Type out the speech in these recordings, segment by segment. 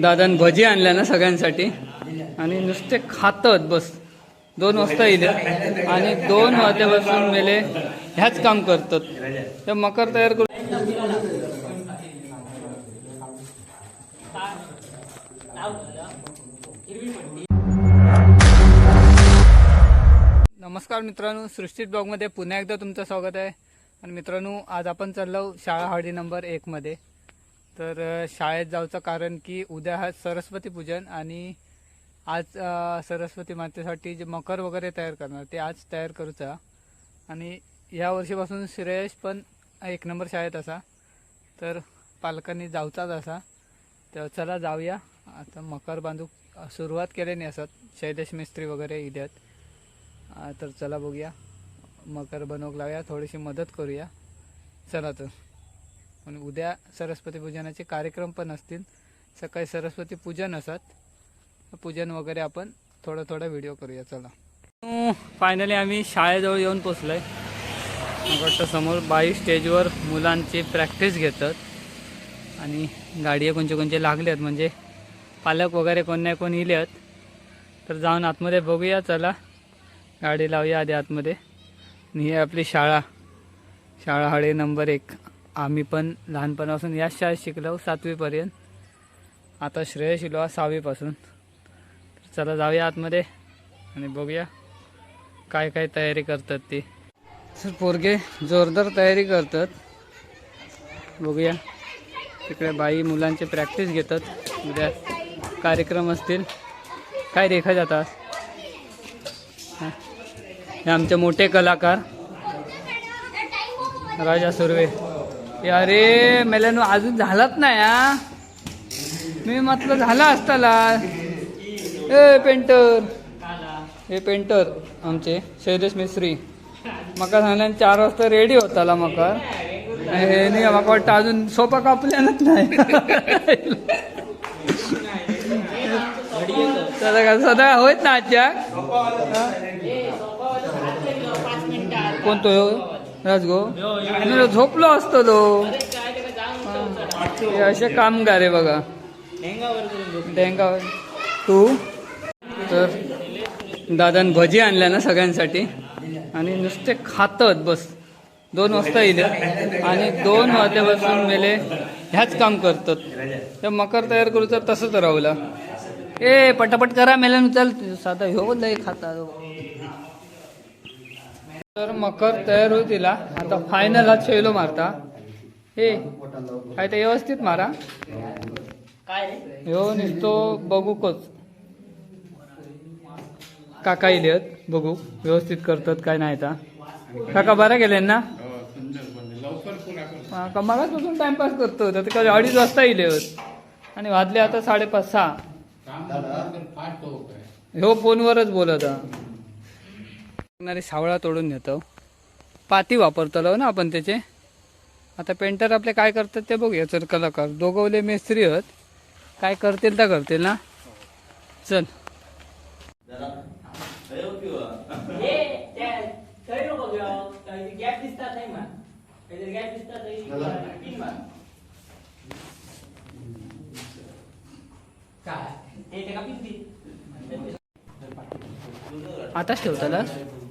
दादान भजी आणल्या ना सगळ्यांसाठी. आणि नुसते खातात बस. दोन वाजता येईल आणि दोन वाजल्यापासून मेले ह्याच काम करतात. ते मकर तयार करू नमस्कार मित्रांनो सृष्टी ब्लॉगमध्ये पुन्हा एकदा तुमचं स्वागत आहे. आणि मित्रांनो आज आपण चाललो शाळा हळदी नंबर एकमध्ये तर शाळेत जायचं कारण की उद्या हा सरस्वती पूजन आणि आज सरस्वती मातेसाठी जे मकर वगैरे तयार करणार ते आज तयार करूचा. आणि या वर्षीपासून श्रेयश पण एक नंबर शाळेत असा. तर पालकांनी जाऊचाच असा. तर चला जाऊया. आता मकर बांधूक सुरुवात केल्याने असत शैलेश मिस्त्री वगैरे इल्यात तर चला बघूया. मकर बनवूक लावूया. थोडीशी मदत करूया. चला तर. पण उद्या सरस्वती पूजनाचे कार्यक्रम पण असतील. सकाळी सरस्वती पूजन असत पूजन वगैरे आपण थोडं थोडं व्हिडिओ करूया. चला. हो, फायनली आम्ही शाळेजवळ येऊन पोचलोय. आहे वाटतं समोर बाई स्टेजवर मुलांची प्रॅक्टिस घेतात. आणि गाडी कोणचे कोणचे लागले आहेत म्हणजे पालक वगैरे कोण नाही कोण इले आहेत. तर जाऊन आतमध्ये बघूया चला. गाडी लावूया आधी आतमध्ये. आणि ही आपली शाळा. शाळा हळे नंबर एक. आम्ही पण लहानपणापासून याच शाळेत शिकलो सातवीपर्यंत. आता श्रेय शिलो सहावीपासून. चला जाऊया आतमध्ये आणि बघूया काय काय तयारी करतात ते. सर पोरगे जोरदार तयारी करतात. बघूया. तिकडे बाई मुलांची प्रॅक्टिस घेतात. उद्या कार्यक्रम असतील. काय रेखा जातात हे आमचे मोठे कलाकार. राजा सुर्वे. अरे मेल्यानो अजून झालाच नाही हा? मी म्हटलं झाला असताला. ए पेंटर. हे पेंटर आमचे शैलेश मिस्त्री म्हाका सांगल्यान चार वाजता रेडी होताला म्हाका हे नाही म्हाका वाटतं अजून सोपा कापल्यानच नाही. सदा सदा होत ना आजच्या? कोणतो ह्यो? राजगो नाही, झोपलो असतो तो. हे असे कामगार आहे बघा. डेंगावर तू? तर दादान भजी आणल्या ना सगळ्यांसाठी. आणि नुसते खातात बस. दोन वाजता येईल आणि दोन वाजल्यापासून मेले ह्याच काम करतात. ते मकर तयार करू तर तसंच राहुला ए पटापट करा मेल्यानं चल साधा ह्यो लय खाता. तर मकर तयार होतीला आता फायनल हा छैलो मारता. हे काय ते व्यवस्थित मारा. ह्यो नुसतो बघूकच काका इलेत बघू व्यवस्थित करतात काय नाही आता. काका बरा गेले ना? हा, का मगाचपासून टाइमपास करतो तर कधी अडीच वाजता इले आणि वाजले आता साडेपाच सहा. ह्यो फोनवरच बोलत हा. लागणारी सावळा तोडून नेतो. पाती वापरतलो ना आपण त्याचे. आता पेंटर आपले काय करतात ते बघूया चल कलाकार. दोघवले मेस्त्री आहेत. काय करतील तर करतील ना? चल. आताच ठेवतालास ठेवून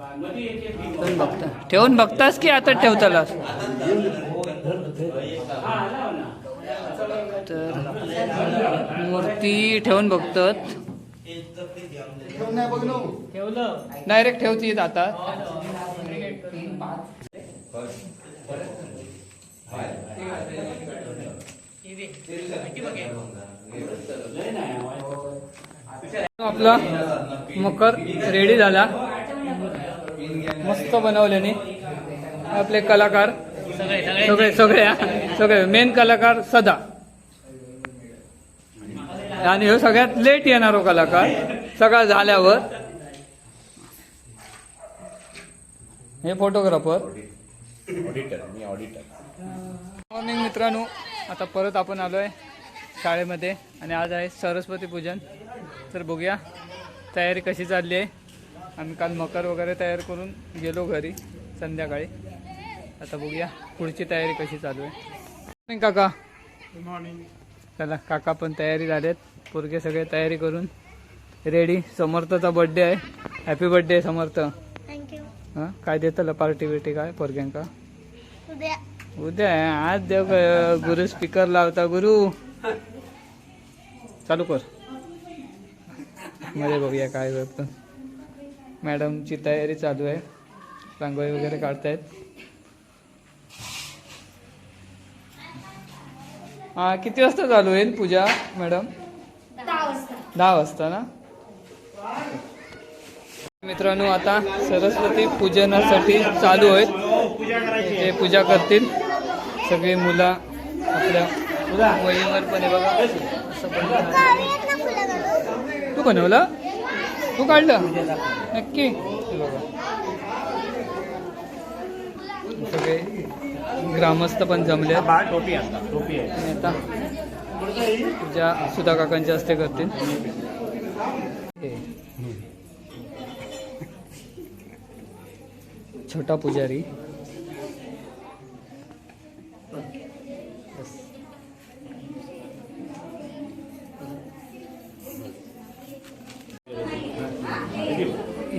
बघता. ठेवून बघतास की आता ठेवतालास? तर मूर्ती ठेवून बघतात. डायरेक्ट ठेवतीत आता. आपला मकर रेडी झाला. मस्त बनवल्याने आपले कलाकार. सगळे सगळे हा, सगळे. मेन कलाकार सदा. आणि ह्यो सगळ्यात लेट येणारो कलाकार सगळं झाल्यावर. हे फोटोग्राफर मॉर्निंग मित्रांनो. आता परत आपण आलोय शाळेमध्ये. आणि आज आहे सरस्वती पूजन. तर बघूया तयारी कशी चालली आहे. आम्ही काल मकर वगैरे तयार करून गेलो घरी संध्याकाळी. आता बघूया पुढची तयारी कशी चालू आहे. काका. गुड मॉर्निंग चला काका पण तयारी झालेत. पोरगे सगळे तयारी करून रेडी समर्थचा बर्थडे आहे. Happy birthday Samarth. Thank you हां काय देतलं पार्टी बिर्टी काय पोरग्यांका? उद्या. उद्या आहे. आज देव गुरु स्पीकर लावता गुरु. चालू कर. मध्ये बघूया काय करतो मॅडमची तयारी चालू आहे. रांगोळी वगैरे काढतायत. हा किती वाजता चालू होईल पूजा मॅडम? दहा वाजता. ना? मित्रांनो आता सरस्वती पूजनासाठी चालू आहेत. ते पूजा करतील सगळी मुलं आपल्या वहीवर पण बघा. असं बनवलं आहे. तू बनवलं? तू काढलं? नक्की. हे बघा सगळे ग्रामस्थ पण जमले टोपी आता पूजा सुधा काकांच्या हस्ते करतील. हे. छोटा पुजारी.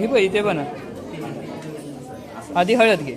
ही बघ इथे पण आधी हळद घे.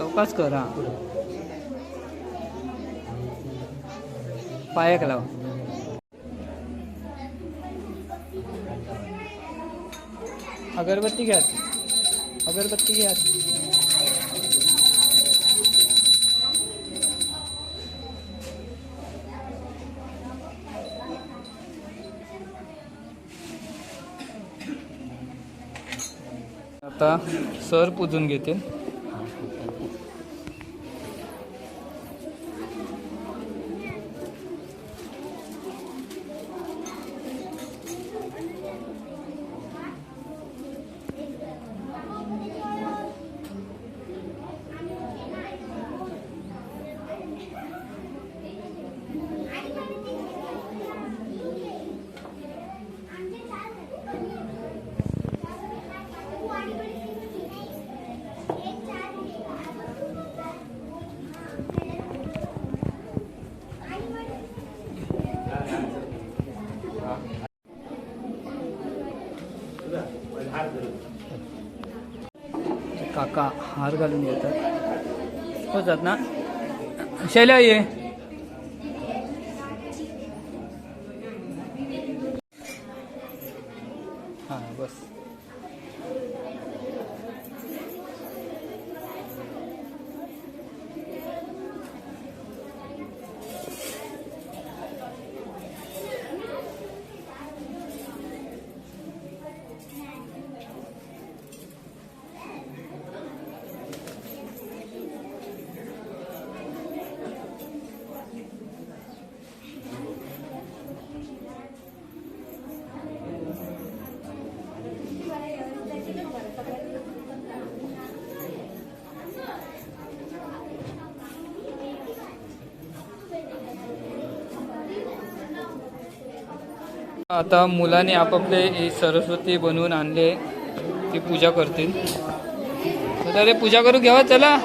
चौकाच कर हा. पायाक लाव. अगरबत्ती घ्या अगरबत्ती घ्या आता सर पूजून घेतील. काका हार घालून घेतात होतात ना. शैल्या ये. आता मुलाने आपापले ही सरस्वती बनवून आणले ती पूजा करतील. तर अरे पूजा करू घ्यावा चला.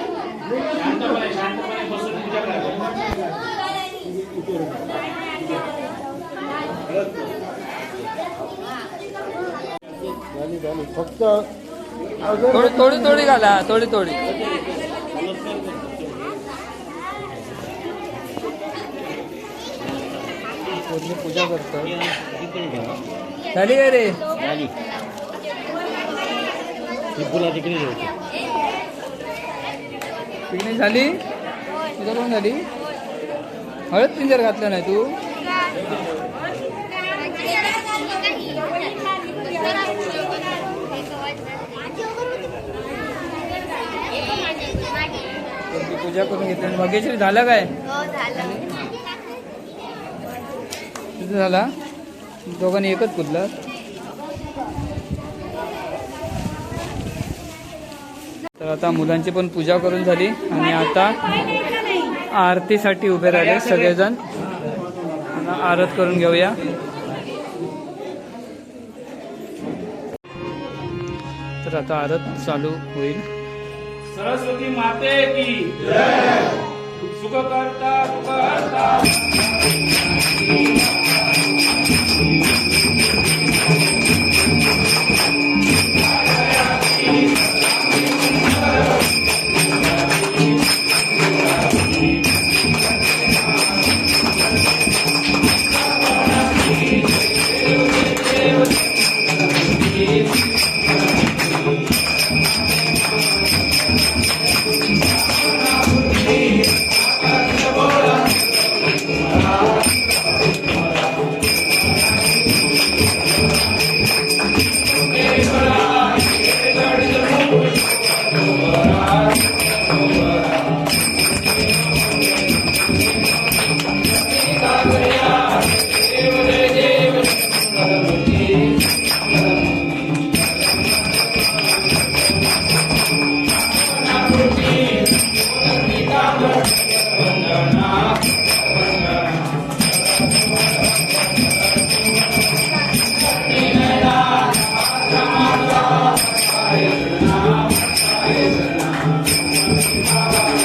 फक्त थोडी थोडी थोडी घाला थोडी थोडी. पूर्ण झाली का रे? झाली. ही तिकडे ठेवतो पिकनिक झाली? तुझं पण झाली? हळद पिंजर घातलं नाही तू? पूजा पूजा करून घेतली. आणि भाग्यश्री झालं काय? हो झाला? दोघांनी एकच पुजलं तर आता मुलांची पण पूजा करून झाली आणि आता आरतीसाठी उभे राहिले सगळेजण. आरत करून घेऊया. तर आता आरत चालू होईल. सरस्वती माते की सुख करता सुख हरता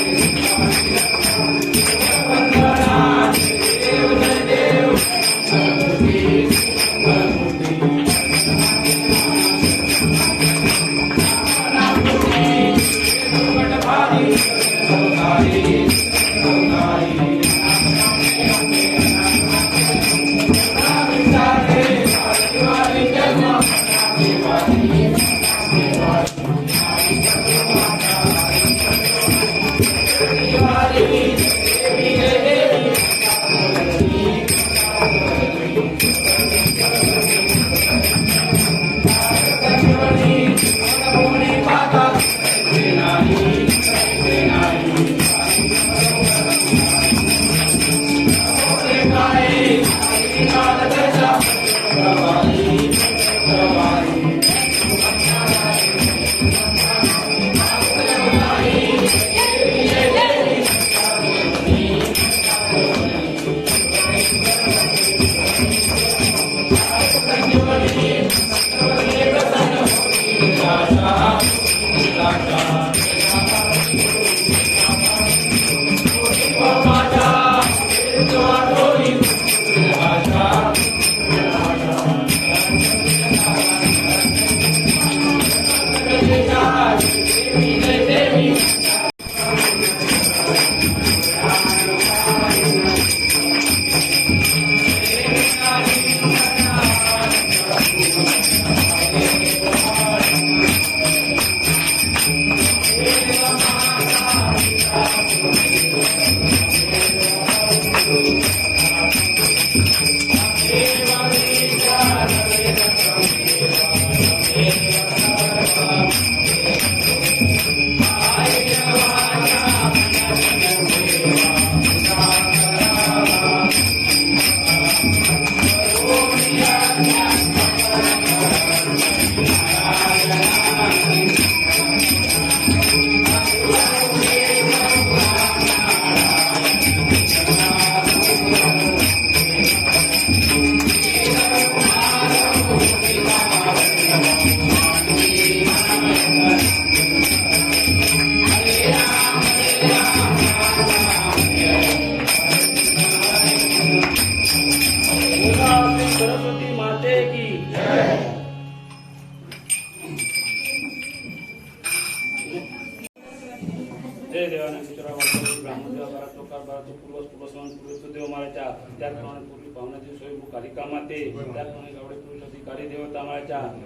どうしたの?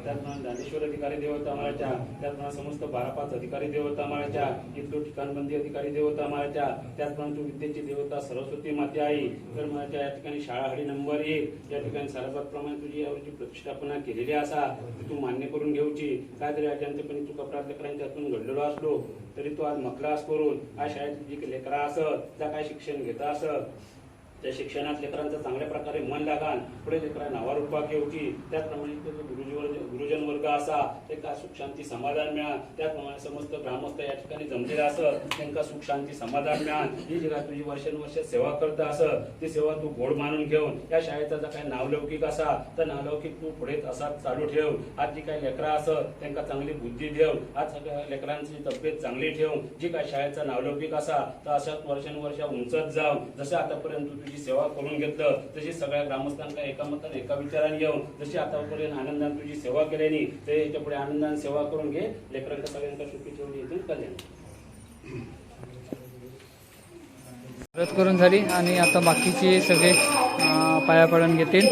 त्याचप्रमाणे ज्ञानेश्वर अधिकारी देवता माळ्याच्या त्याचप्रमाणे समस्त बारा पाच अधिकारी देवता माळ्याच्या इथलो ठिकाणबंदी अधिकारी देवता माळ्याच्या त्याचप्रमाणे तू विद्येची देवता सरस्वती माते आई तर माझ्या या ठिकाणी शाळा हडी नंबर एक या ठिकाणी सारस्वत तुझी यावरची प्रतिष्ठापना केलेली असा ती तू मान्य करून घेऊची. काय तरी अजंतपणे तू कपडा हातून घडलेलो असलो तरी तू आज मकलास करून आज शाळेत जी लेकरा असत त्या काय शिक्षण घेता असत त्या शिक्षणात लेकरांचं चांगल्या प्रकारे मन लागान पुढे लेकरा नावा रूपा घेऊची त्याचप्रमाणे तो गुरुजी गुरुजन वर्ग असा ते का सुख शांती समाधान मिळा त्याचप्रमाणे समस्त ग्रामस्थ या ठिकाणी जमलेलं असत त्यांना सुख शांती समाधान मिळाल ही जी तुझी वर्षानुवर्ष सेवा करत असत ती सेवा तू गोड मानून घेऊन या शाळेचा जर काय नावलौकिक असा तर नावलौकिक तू पुढे असा चालू ठेव. आज जी काही लेकरा असत त्यांना चांगली बुद्धी देव. आज सगळ्या लेकरांची तब्येत चांगली ठेव. जी काय शाळेचा नावलौकिक असा तर अशाच वर्षानुवर्ष उंचत जाऊन जसं आतापर्यंत तुझी तुझी सेवा करून घेतलं तशी सगळ्या ग्रामस्थांना एका मतात एका विचाराने घेऊन जशी आतापर्यंत आनंदान तुझी सेवा केल्याने ते याच्यापुढे आनंदाने सेवा करून घे लेकरांच्या सगळ्यांका सुखी ठेवली येथून कल्याण. परत करून झाली आणि आता बाकीचे सगळे अं, पाया पडून घेतील.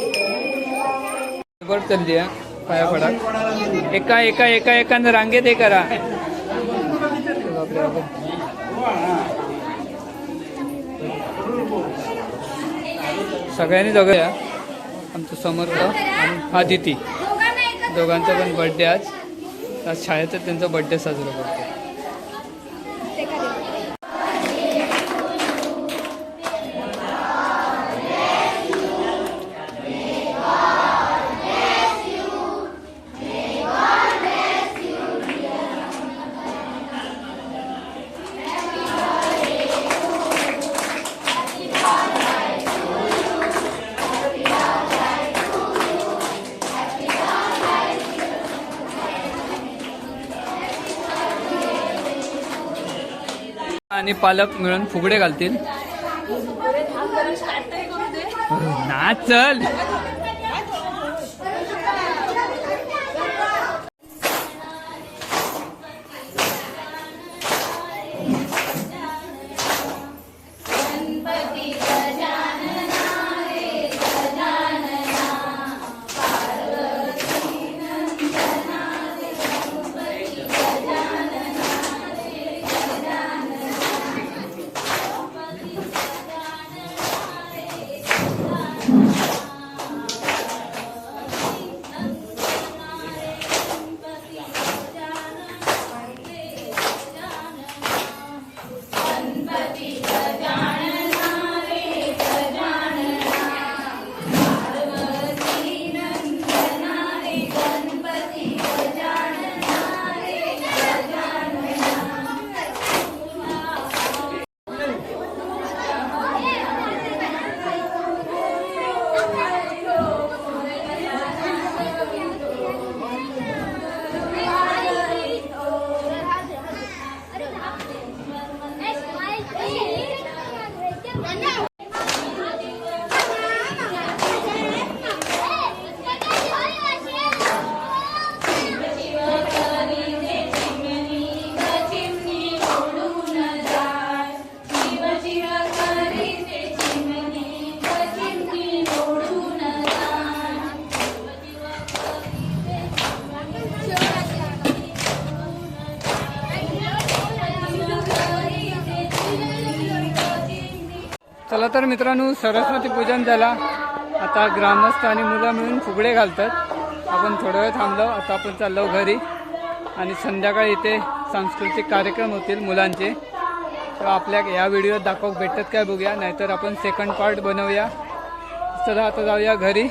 बरं चालली आहे पाया पडा एका एका एका एकानं रांगेत हे करा. सगळ्यांनी जगं सगळ्यांनी जगूया आमचं समर्थ आणि आदिती दोघांचा पण बड्डे आज. आज शाळेत त्यांचा बड्डे साजरा करतो. आणि पालक मिळून फुगडे घालतील. ना चल. तर मित्रांनो सरस्वती पूजन झाला. आता ग्रामस्थ आणि मुलं मिळून फुगडे घालतात. आपण थोडा वेळ थांबलो आता आपण चाललो घरी. आणि संध्याकाळी इथे सांस्कृतिक कार्यक्रम होतील मुलांचे. तर आपल्या या व्हिडिओत दाखव भेटतात काय बघूया. नाहीतर आपण सेकंड पार्ट बनवूया. चला आता जाऊया घरी.